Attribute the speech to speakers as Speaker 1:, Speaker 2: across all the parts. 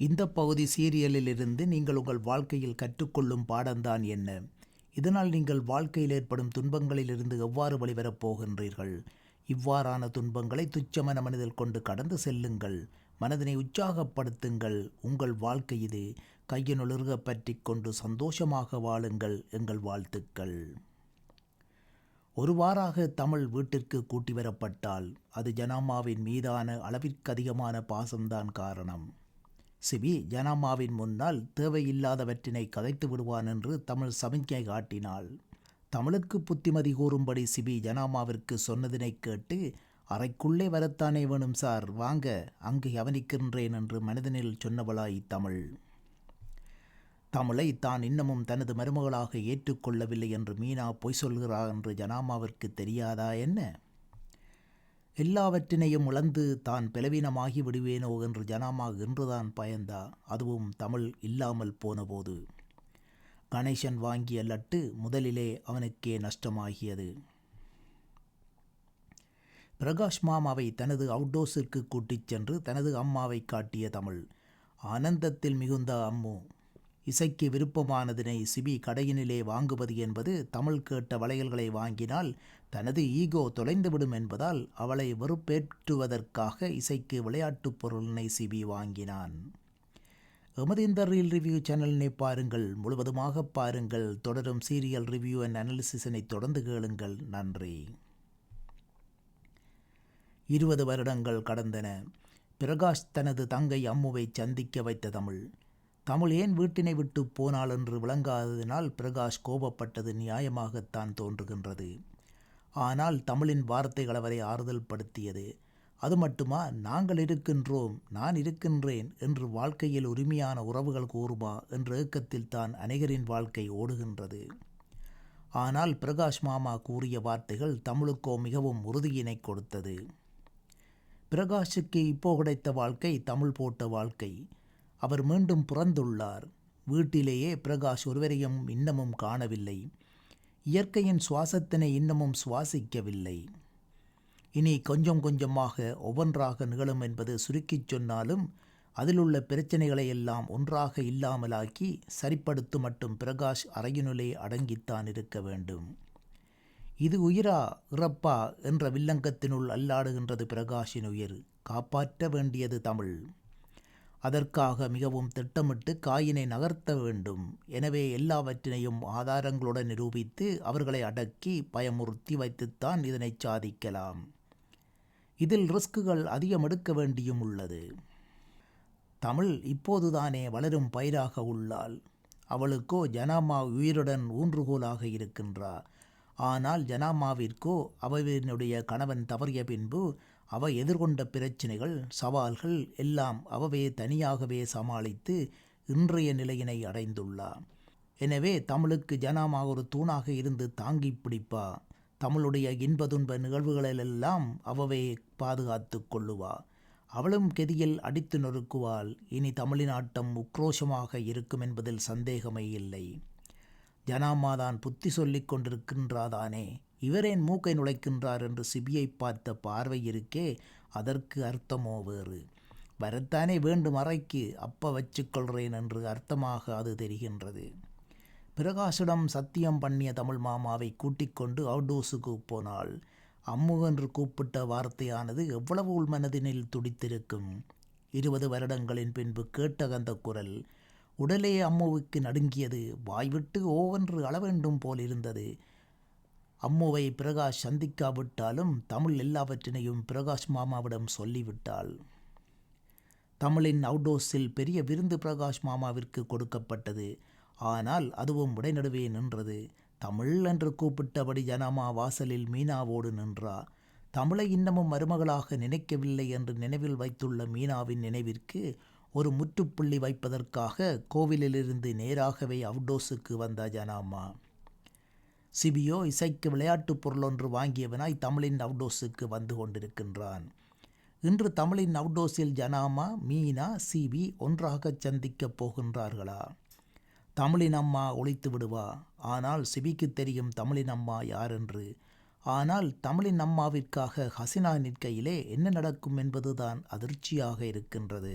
Speaker 1: இந்த பகுதி சீரியலிலிருந்து நீங்கள் உங்கள் வாழ்க்கையில் கற்றுக்கொள்ளும் பாடம்தான் என்ன. இதனால் நீங்கள் வாழ்க்கையில் ஏற்படும் துன்பங்களிலிருந்து எவ்வாறு வழிவரப் போகின்றீர்கள்? இவ்வாறான துன்பங்களை துச்சமன மனதில் கொண்டு கடந்து செல்லுங்கள். மனதினை உற்சாகப்படுத்துங்கள். உங்கள் வாழ்க்கை இது கையினுளிர்க பற்றி கொண்டு சந்தோஷமாக வாழுங்கள் எங்கள் வாழ்த்துக்கள். ஒருவாறாக தமிழ் வீட்டிற்கு கூட்டி வரப்பட்டால் அது ஜனாமாவின் மீதான அளவிற்கதிகமான பாசம்தான் காரணம். சிபி ஜனாமாவின் முன்னால் தேவையில்லாதவற்றினை கதைத்து விடுவான் என்று தமிழ் சமிஞ்ஞை காட்டினாள். தமிழுக்கு புத்திமதி கூறும்படி சிபி ஜனாமாவிற்கு சொன்னதினை கேட்டு அறைக்குள்ளே வரத்தானே வேணும் சார் வாங்க அங்கு கவனிக்கின்றேன் என்று மனதினில் சொன்னவளாய் தமிழ். தமிழை தான் இன்னமும் தனது மருமகளாக ஏற்றுக்கொள்ளவில்லை என்று மீனா பொய் சொல்கிறா என்று ஜனாமாவிற்கு தெரியாதா என்ன? எல்லாவற்றினையும் உழந்து தான் பலவீனமாகி விடுவேனோ என்று ஜனமாக என்றுதான் பயந்தா அதுவும் தமிழ் இல்லாமல் போனபோது. கணேசன் வாங்கிய லட்டு முதலிலே அவனுக்கே நஷ்டமாகியது. பிரகாஷ் மாமாவை தனது அவுட்டோஸிற்கு கூட்டிச் சென்று தனது அம்மாவை காட்டிய தமிழ் ஆனந்தத்தில் மிகுந்த அம்மு இசைக்கு விருப்பமானதினை சிபி கடையினிலே வாங்குவது என்பது தமிழ் கேட்ட வளையல்களை வாங்கினால் தனது ஈகோ தொலைந்துவிடும் என்பதால் அவளை வெறுப்பேற்றுவதற்காக இசைக்கு விளையாட்டுப் பொருளினை சிபி வாங்கினான். எமது இந்த ரீல் ரிவ்யூ சேனலினை பாருங்கள் முழுவதுமாக பாருங்கள் தொடரும் சீரியல் ரிவ்யூ அண்ட் அனாலிசிஸினை தொடர்ந்து கேளுங்கள். நன்றி. இருபது வருடங்கள் கடந்தன. பிரகாஷ் தனது தங்கை அம்முவை சந்திக்க வைத்த தமிழ் தமிழ் ஏன் வீட்டினை விட்டு போனாள் என்று விளங்காததினால் பிரகாஷ் கோபப்பட்டது நியாயமாகத்தான் தோன்றுகின்றது. ஆனால் தமிழின் வார்த்தைகள் அவரை ஆறுதல் படுத்தியது. அது மட்டுமா நாங்கள் இருக்கின்றோம் நான் இருக்கின்றேன் என்று வாழ்க்கையில் உரிமையான உறவுகள் கூறுமா என்ற ஏக்கத்தில் தான் அநேகரின் வாழ்க்கை ஓடுகின்றது. ஆனால் பிரகாஷ் மாமா கூறிய வார்த்தைகள் தமிழுக்கோ மிகவும் உறுதியினை கொடுத்தது. பிரகாஷுக்கு இப்போ கிடைத்த வாழ்க்கை தமிழ் போட்ட வாழ்க்கை. அவர் மீண்டும் பிறந்துள்ளார். வீட்டிலேயே பிரகாஷ் ஒருவரையும் இன்னமும் காணவில்லை. இயற்கையின் சுவாசத்தினை இன்னமும் சுவாசிக்கவில்லை. இனி கொஞ்சம் கொஞ்சமாக ஒவ்வொன்றாக நிகழும் என்பது சுருக்கிச் சொன்னாலும் அதிலுள்ள பிரச்சனைகளை எல்லாம் ஒன்றாக இல்லாமலாக்கி சரிப்படுத்தும் மட்டும் பிரகாஷ் அறையினுள்ளே அடங்கித்தான் இருக்க வேண்டும். இது உயிரா இறப்பா என்ற வில்லங்கத்தினுள் அல்லாடுகின்றது பிரகாஷின் உயிர். காப்பாற்ற வேண்டியது தமிழ். அதற்காக மிகவும் திட்டமிட்டு காயினை நகர்த்த வேண்டும். எனவே எல்லாவற்றினையும் ஆதாரங்களுடன் நிரூபித்து அவர்களை அடக்கி பயமுறுத்தி வைத்துத்தான் இதனை சாதிக்கலாம். இதில் ரிஸ்க்குகள் அதிகம் எடுக்க வேண்டியும் உள்ளது. தமிழ் இப்போதுதானே வளரும் பயிராக உள்ளாள். அவளுக்கோ ஜனாமா உயிருடன் ஊன்றுகோலாக இருக்கின்றார் ஆனால் ஜனாமாவிற்கோ அவனுடைய கணவன் தவறிய பின்பு அவ எதிர்கொண்ட பிரச்சினைகள் சவால்கள் எல்லாம் அவவே தனியாகவே சமாளித்து இன்றைய நிலையினை அடைந்துள்ளார் எனவே தமிழுக்கு ஜனாமாக ஒரு தூணாக இருந்து தாங்கி பிடிப்பா. தமிழுடைய இன்பதுன்ப நிகழ்வுகளிலெல்லாம் அவவே பாதுகாத்து கொள்ளுவா. அவளும் கெதியில் அடித்து நொறுக்குவாள். இனி தமிழின் ஆட்டம் உக்ரோஷமாக இருக்கும் என்பதில் சந்தேகமே இல்லை. ஜனாமாதான் புத்தி சொல்லிக் கொண்டிருக்கின்றாதானே? இவரேன் மூக்கை நுழைக்கின்றார் என்று சிபியை பார்த்த பார்வை இருக்கே அதற்கு அர்த்தமோ வேறு? வரத்தானே வேண்டும் அறைக்கு அப்ப வச்சுக்கொள்கிறேன் என்று அர்த்தமாக அது தெரிகின்றது. பிரகாஷிடம் சத்தியம் பண்ணிய தமிழ் மாமாவை கூட்டிக் கொண்டு அவுடோஸுக்கு போனால் அம்மு என்று கூப்பிட்ட வார்த்தையானது எவ்வளவு உள்மனதினில் துடித்திருக்கும்? இருபது வருடங்களின் பின்பு கேட்ட அந்த குரல். உடலே அம்முவுக்கு நடுங்கியது. வாய்விட்டு ஓவென்று அளவேண்டும் போல் இருந்தது அம்முவை பிரகாஷ் சந்திக்காவிட்டாலும் தமிழ் எல்லாவற்றினையும் பிரகாஷ் மாமாவிடம் சொல்லிவிட்டாள். தமிழின் அவுடோஸில் பெரிய விருந்து பிரகாஷ் மாமாவிற்கு கொடுக்கப்பட்டது. ஆனால் அதுவும் உடைநடுவே நின்றது. தமிழ் என்று கூப்பிட்டபடி ஜனாமா வாசலில் மீனாவோடு நின்றா. தமிழை இன்னமும் மருமகளாக நினைக்கவில்லை என்று நினைவில் வைத்துள்ள மீனாவின் நினைவிற்கு ஒரு முற்றுப்புள்ளி வைப்பதற்காக கோவிலிலிருந்து நேராகவே அவுடோஸுக்கு வந்த ஜனாமா. சிபியோ இசைக்கு விளையாட்டுப் பொருள் ஒன்று வாங்கியவனாய் தமிழின் அவுடோஸுக்கு வந்து கொண்டிருக்கின்றான். இன்று தமிழின் அவுடோஸில் ஜனாமா மீனா சிபி ஒன்றாகச் சந்திக்கப் போகின்றார்களா? தமிழின் அம்மா ஒழித்து விடுவா? ஆனால் சிபிக்கு தெரியும் தமிழின் அம்மா யார் என்று ஆனால் தமிழின் அம்மாவிற்காக ஹசினா நிற்கையிலே என்ன நடக்கும் என்பதுதான் அதிர்ச்சியாக இருக்கின்றது.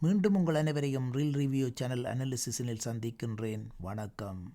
Speaker 1: மீண்டும் உங்கள் அனைவரையும் ரீல் ரிவ்யூ சேனல் அனாலிசிஸினில் சந்திக்கின்றேன். வணக்கம்.